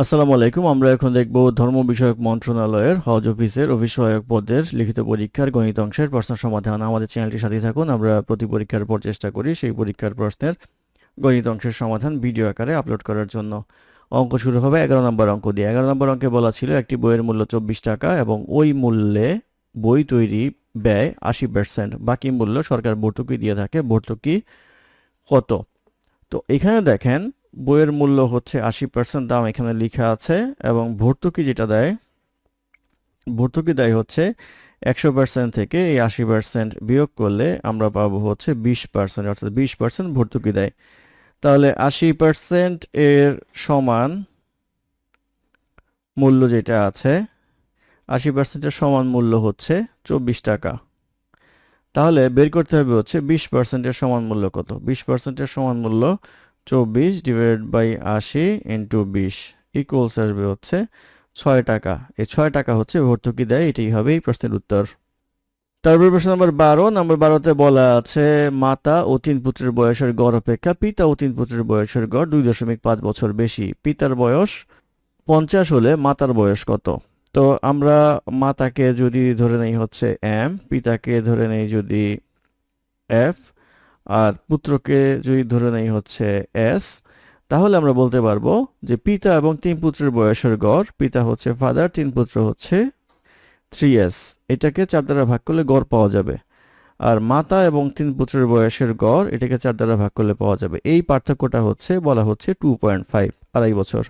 আসসালামু আলাইকুম, আমরা এখন দেখব ধর্ম বিষয়ক মন্ত্রণালয়ের হজ অফিসের অফিস সহায়ক পদের লিখিত পরীক্ষার গণিত অংশের প্রশ্ন সমাধান। আমাদের চ্যানেলটি সাথে থাকুন, আমরা প্রতি পরীক্ষার পর চেষ্টা করি সেই পরীক্ষার প্রশ্নের গণিত অংশের সমাধান ভিডিও আকারে আপলোড করার জন্য। অঙ্ক শুরু হবে এগারো নম্বর অঙ্ক দিয়ে। এগারো নম্বর অঙ্কে বলা ছিল, একটি বইয়ের মূল্য চব্বিশ টাকা এবং ওই মূল্যে বই তৈরি ব্যয় আশি পার্সেন্ট বাকি মূল্য সরকার ভর্তুকি দিয়ে থাকে, ভর্তুকি কত? তো এখানে দেখেন বইয়ের মূল্য হচ্ছে আশি পার্সেন্ট দাম এখানে লেখা আছে এবং ভর্তুকি যেটা দেয়, ভর্তুকি দেয় হচ্ছে একশো পার্সেন্ট থেকে এই আশি পার্সেন্ট বিয়োগ করলে আমরা পাবো হচ্ছে বিশ পার্সেন্ট অর্থাৎ বিশ পার্সেন্ট ভর্তুকি দেয়। তাহলে আশি পার্সেন্ট এর সমান মূল্য যেটা আছে, আশি পার্সেন্টের সমান মূল্য হচ্ছে চব্বিশ টাকা। তাহলে বের করতে হবে হচ্ছে বিশ পার্সেন্টের সমান মূল্য কত? বিশ পার্সেন্টের সমান মূল্য চব্বিশ ডিভাইড বাই আশি ইন্টু বিশ ইকুয়ালস আসবে হচ্ছে ছয় টাকা। এই ছয় টাকা হচ্ছে ভর্তুকি দেয়? এটাই হবে এই প্রশ্নের উত্তর। তারপর প্রশ্ন নম্বর বারো। নম্বর বারোতে বলা আছে, মাতা ও তিন পুত্রের বয়সের গড় অপেক্ষা, পিতা ও তিন পুত্রের বয়সের গড় দুই দশমিক পাঁচ বছর বেশি। পিতার বয়স পঞ্চাশ হলে মাতার বয়স কত? তো আমরা মাতাকে যদি ধরে নেই হচ্ছে এম পিতাকে ধরে নেই যদি এফ আর পুত্রকে যদি ধরে নেই হচ্ছে এস, তাহলে আমরা বলতে পারব যে পিতা এবং তিন পুত্রের বয়সের গড়, পিতা হচ্ছে ফাদার, তিন পুত্র হচ্ছে থ্রি এস এটাকে চার দ্বারা ভাগ করলে গড় পাওয়া যাবে। আর মাতা এবং তিন পুত্রের বয়সের গড়, এটাকে চার দ্বারা ভাগ করলে পাওয়া যাবে। এই পার্থক্যটা হচ্ছে, বলা হচ্ছে টু পয়েন্ট ফাইভ আড়াই বছর।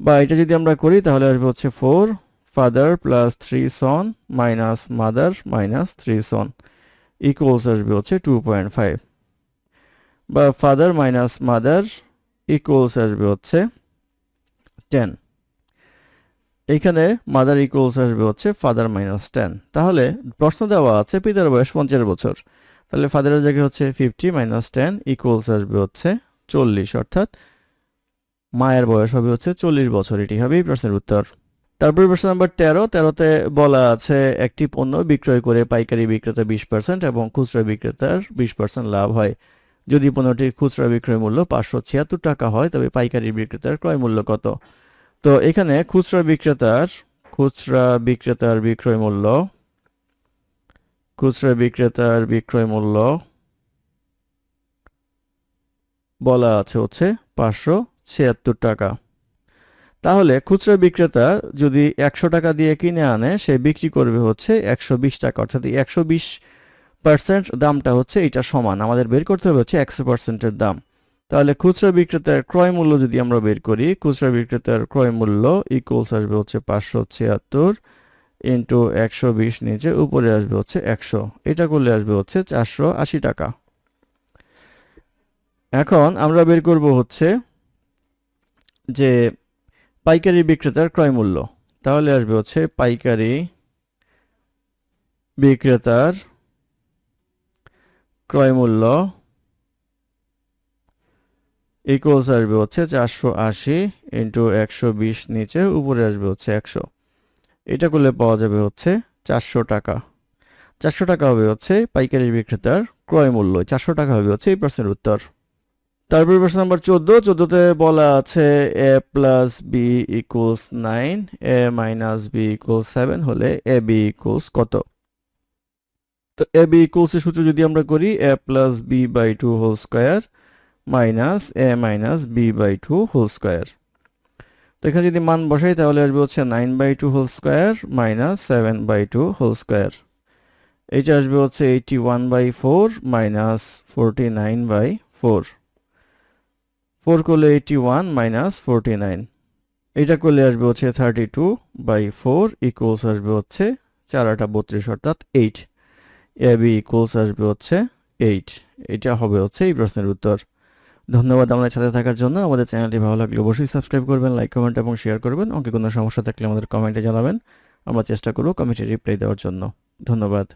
বা এটা যদি আমরা করি, তাহলে আসবে হচ্ছে four father plus three son minus mother minus three son equals আসবে হচ্ছে টু পয়েন্ট ফাইভ বা ফাদার মাইনাস মাদার ইকুয়ালস আসবে হচ্ছে টেন এইখানে মাদার ইকুয়ালস আসবে হচ্ছে ফাদার মাইনাস টেন তাহলে প্রশ্ন দেওয়া আছে পিতার বয়স পঞ্চাশ বছর। তাহলে ফাদারের জায়গায় হচ্ছে ফিফটি মাইনাস টেন ইকুয়ালস আসবে হচ্ছে চল্লিশ। অর্থাৎ মায়ের বয়স হবে হচ্ছে চল্লিশ বছর। এটি হবে এই প্রশ্নের উত্তর। তারপর প্রশ্ন নাম্বার তেরো, তেরোতে বলা আছে একটি পণ্য বিক্রয় করে পাইকারি বিক্রেতা বিশ পার্সেন্ট এবং খুচরা বিক্রেতার বিশ পার্সেন্ট লাভ হয়। যদি পণ্যটির খুচরা বিক্রয় মূল্য পাঁচশো ছিয়াত্তর টাকা হয়, তবে পাইকারি বিক্রেতার ক্রয় মূল্য কত? তো এখানে খুচরা বিক্রেতার খুচরা বিক্রেতার বিক্রয় মূল্য, খুচরা বিক্রেতার বিক্রয় মূল্য বলা আছে হচ্ছে পাঁচশো ছিয়াত্তর টাকা। তাহলে খুচরা বিক্রেতা যদি একশো টাকা দিয়ে কিনে আনে, সে বিক্রি করবে হচ্ছে একশো বিশ টাকা। অর্থাৎ একশো বিশ পার্সেন্ট দামটা হচ্ছে এটা সমান। আমাদের বের করতে হবে হচ্ছে একশো পার্সেন্টের দাম। তাহলে খুচরা বিক্রেতার ক্রয় মূল্য যদি আমরা বের করি, খুচরা বিক্রেতার ক্রয় মূল্য ইকুয়ালস আসবে হচ্ছে পাঁচশো ছিয়াত্তর ইন্টু একশো বিশ নিচে, উপরে আসবে হচ্ছে একশো। এটা করলে আসবে হচ্ছে চারশো আশি টাকা। এখন আমরা বের করব হচ্ছে যে পাইকারি বিক্রেতার ক্রয় মূল্য। তাহলে আসবে হচ্ছে পাইকারি বিক্রেতার ক্রয় মূল্য। ইকুয়ালস আসবে হচ্ছে চারশো আশি ইন্টু একশো বিশ নিচে উপরে আসবে হচ্ছে একশো। এটা করলে পাওয়া যাবে হচ্ছে চারশো টাকা। চারশো টাকা হবে হচ্ছে পাইকারি বিক্রেতার ক্রয় মূল্য। চারশো টাকা হবে হচ্ছে এই প্রশ্নের উত্তর। তারপর প্রশ্ন নাম্বার চোদ্দ, চোদ্দতে বলা আছে A plus B equals nine A minus B equals seven হলে এ বি ইকুয়ালস কত? তো এ বি ইকুয়ালস এর সূত্র যদি আমরা করি A plus B by two whole square minus A minus B by two whole square তো এখানে যদি মান বসাই, তাহলে আসবে হচ্ছে nine by two whole square minus seven by two whole square এইটা আসবে হচ্ছে eighty one by four minus forty nine by four four করলে eighty one minus forty nine এটা করলে আসবে হচ্ছে thirty two by four equals আসবে হচ্ছে চার আটা বত্রিশ অর্থাৎ এইট এ বি আসবে হচ্ছে এইট এটা হবে হচ্ছে এই প্রশ্নের উত্তর। ধন্যবাদ আমাদের সাথে থাকার জন্য। আমাদের চ্যানেলটি ভালো লাগলে অবশ্যই সাবস্ক্রাইব করবেন, লাইক, কমেন্ট এবং শেয়ার করবেন। অঙ্কে কোনো সমস্যা থাকলে আমাদের কমেন্টে জানাবেন। আমরা চেষ্টা করব কমেন্টে রিপ্লাই দেওয়ার জন্য। ধন্যবাদ।